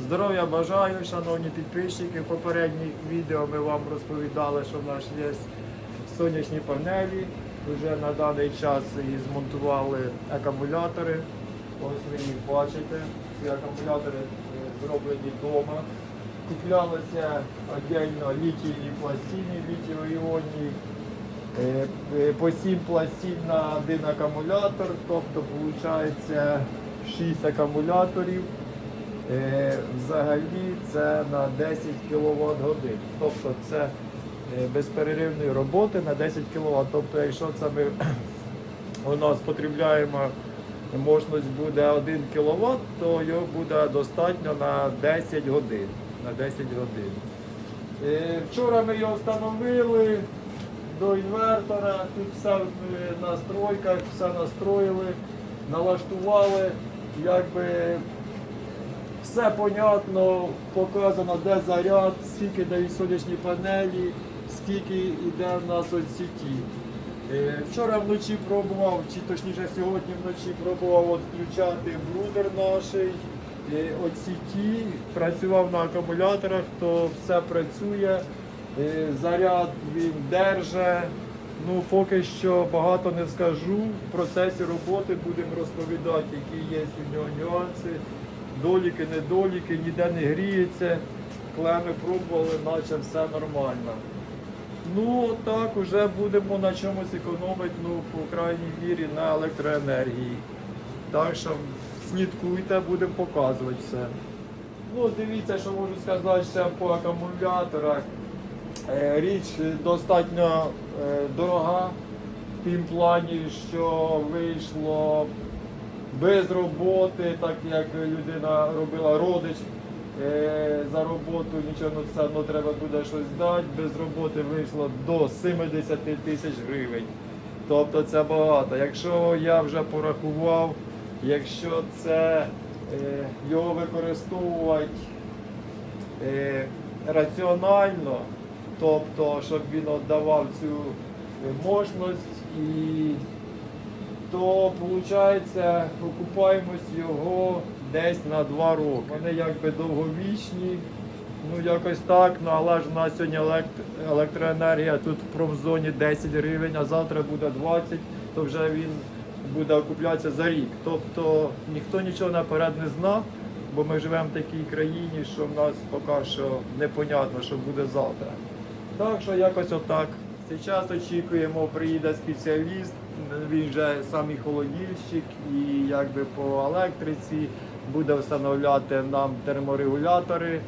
Здоров'я бажаю, шановні підписчики. В попередніх відео ми вам розповідали, що в нас є сонячні панелі. Вже на даний час і змонтували акумулятори. Ось ви їх бачите. Ці акумулятори е, зроблені вдома. Куплялися віддільно літійні пластини, літіо-іонні. Е, е, По 7 пластин на один акумулятор, тобто виходить 6 акумуляторів. Е, Взагалі це на 10 кВт годин. Тобто це е, безперервної роботи на 10 кВт. Тобто, якщо це ми у нас потребляємо мощність буде 1 кВт, то його буде достатньо на 10 годин. На 10 годин. Е, Вчора ми його встановили до інвертора, тут все в настройках, все настроїли, налаштували, якби все понятно, показано, де заряд, скільки дають сонячні панелі, скільки йде в нас от сіті. Е, Вчора вночі пробував, чи точніше сьогодні вночі пробував от включати брудер наш е, от сіті, працював на акумуляторах, то все працює, е, заряд він держить. Ну, поки що багато не скажу. В процесі роботи будемо розповідати, які є у нього нюанси, доліки, недоліки, ніде не гріється. Клеми пробували, наче все нормально. Ну, так, уже будемо на чомусь економити, ну, по крайній мірі, на електроенергії. Так що слідкуйте, будемо показувати все. Ну, дивіться, що можу сказати ще по акумуляторах. Е, Річ достатньо е, дорога в тім плані, що вийшло без роботи, так як людина робила родич е, за роботу, нічого ну, все одно треба буде щось дати. Без роботи вийшло до 70 тисяч гривень. Тобто це багато. Якщо я вже порахував, якщо це е, його використовувати е, раціонально, тобто, щоб він віддавав цю е, мощність і то виходить окупаємость його десь на 2 роки. Вони якби довговічні, ну якось так, ну але ж у нас сьогодні елект- електроенергія тут в промзоні 10 гривень, а завтра буде 20, то вже він буде окуплятися за рік. Тобто ніхто нічого наперед не знав, бо ми живемо в такій країні, що в нас поки що непонятно, що буде завтра. Так що якось отак. Зараз очікуємо, приїде спеціаліст, він вже самий холодильщик і якби по електриці буде встановляти нам терморегулятори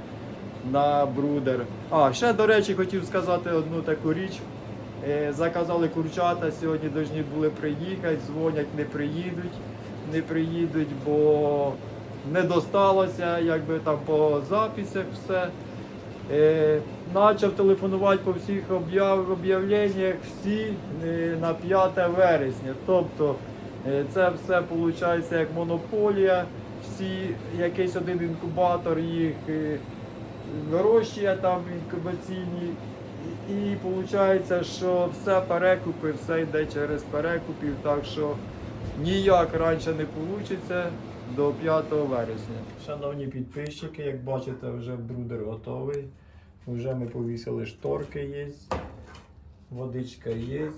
на брудер. А, ще, до речі, хотів сказати одну таку річ. Е, Заказали курчата, сьогодні повинні були приїхати, дзвонять, не приїдуть, не приїдуть, бо не досталося, якби там по записях все. Е, Почав телефонувати по всіх об'яв, об'явленнях всі е, на 5 вересня. Тобто е, це все виходить як монополія. Всі, якийсь один інкубатор їх вирощує там інкубаційні. І виходить, що все перекупи, все йде через перекупів, так що ніяк раніше не вийде до 5 вересня. Шановні підписчики, як бачите, вже брудер готовий. Вже ми повісили шторки є, водичка є,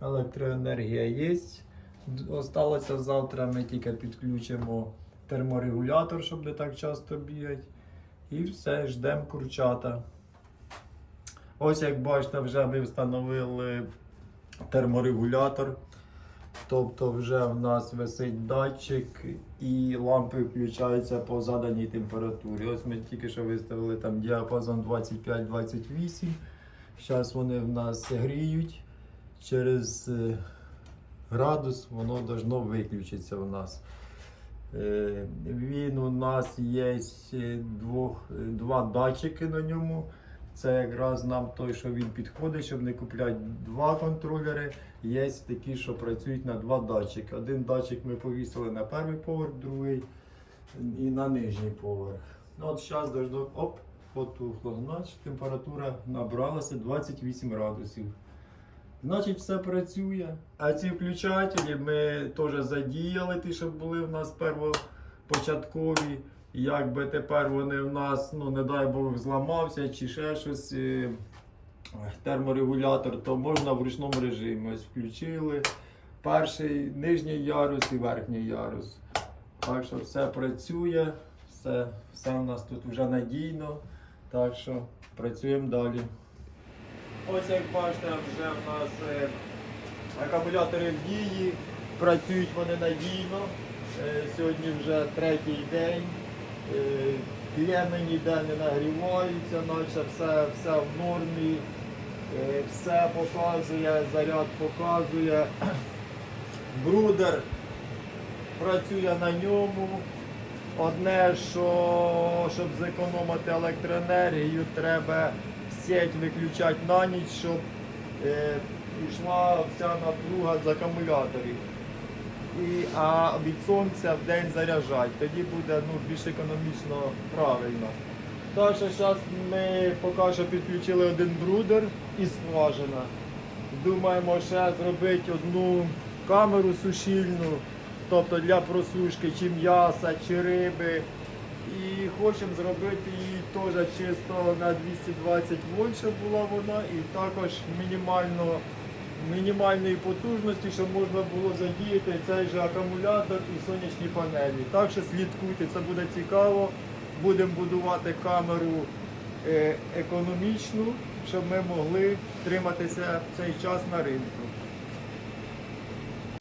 електроенергія є. Осталося завтра ми тільки підключимо терморегулятор, щоб не так часто бігати. І все, ждемо курчата. Ось як бачите, вже ми встановили терморегулятор. Тобто вже в нас висить датчик і лампи включаються по заданій температурі. Ось ми тільки що виставили там діапазон 25-28. Зараз вони в нас гріють. Через е, градус воно должно виключитися у нас. Е, Він у нас є е, двох, два датчики на ньому. Це якраз нам той, що він підходить, щоб не купляти два контролери. Є такі, що працюють на два датчики. Один датчик ми повісили на перший поверх, другий і на нижній поверх. Ну, От зараз должно оп, потухло. Значить, температура набралася 28 градусів. Значить, все працює. А ці включателі ми теж задіяли, ті, що були в нас первопочаткові. Якби тепер вони в нас, ну не дай Бог, зламався чи ще щось, е, терморегулятор, то можна в ручному режимі. Ось включили перший нижній ярус і верхній ярус. Так що все працює, все, все у нас тут вже надійно. Так що працюємо далі. Ось як бачите, вже в нас е, акумулятори в дії, працюють вони надійно. Е, Сьогодні вже третій день. Е, Клеми ніде не нагріваються, наче все, все в нормі, Е, все показує, заряд показує. Брудер працює на ньому. Одне, що щоб зекономити електроенергію, треба сеть виключати на ніч, щоб е, йшла вся напруга з акумуляторів. І, а від сонця в день заряджати. Тоді буде ну, більш економічно правильно. Так що зараз ми поки що підключили один брудер і скважина. Думаємо ще зробити одну камеру сушильну, тобто для просушки чи м'яса, чи риби. І хочемо зробити її теж чисто на 220 вольт, щоб була вона, і також мінімально, мінімальної потужності, щоб можна було задіяти цей же акумулятор і сонячні панелі. Так що слідкуйте, це буде цікаво. Будемо будувати камеру е, економічну, щоб ми могли триматися в цей час на ринку.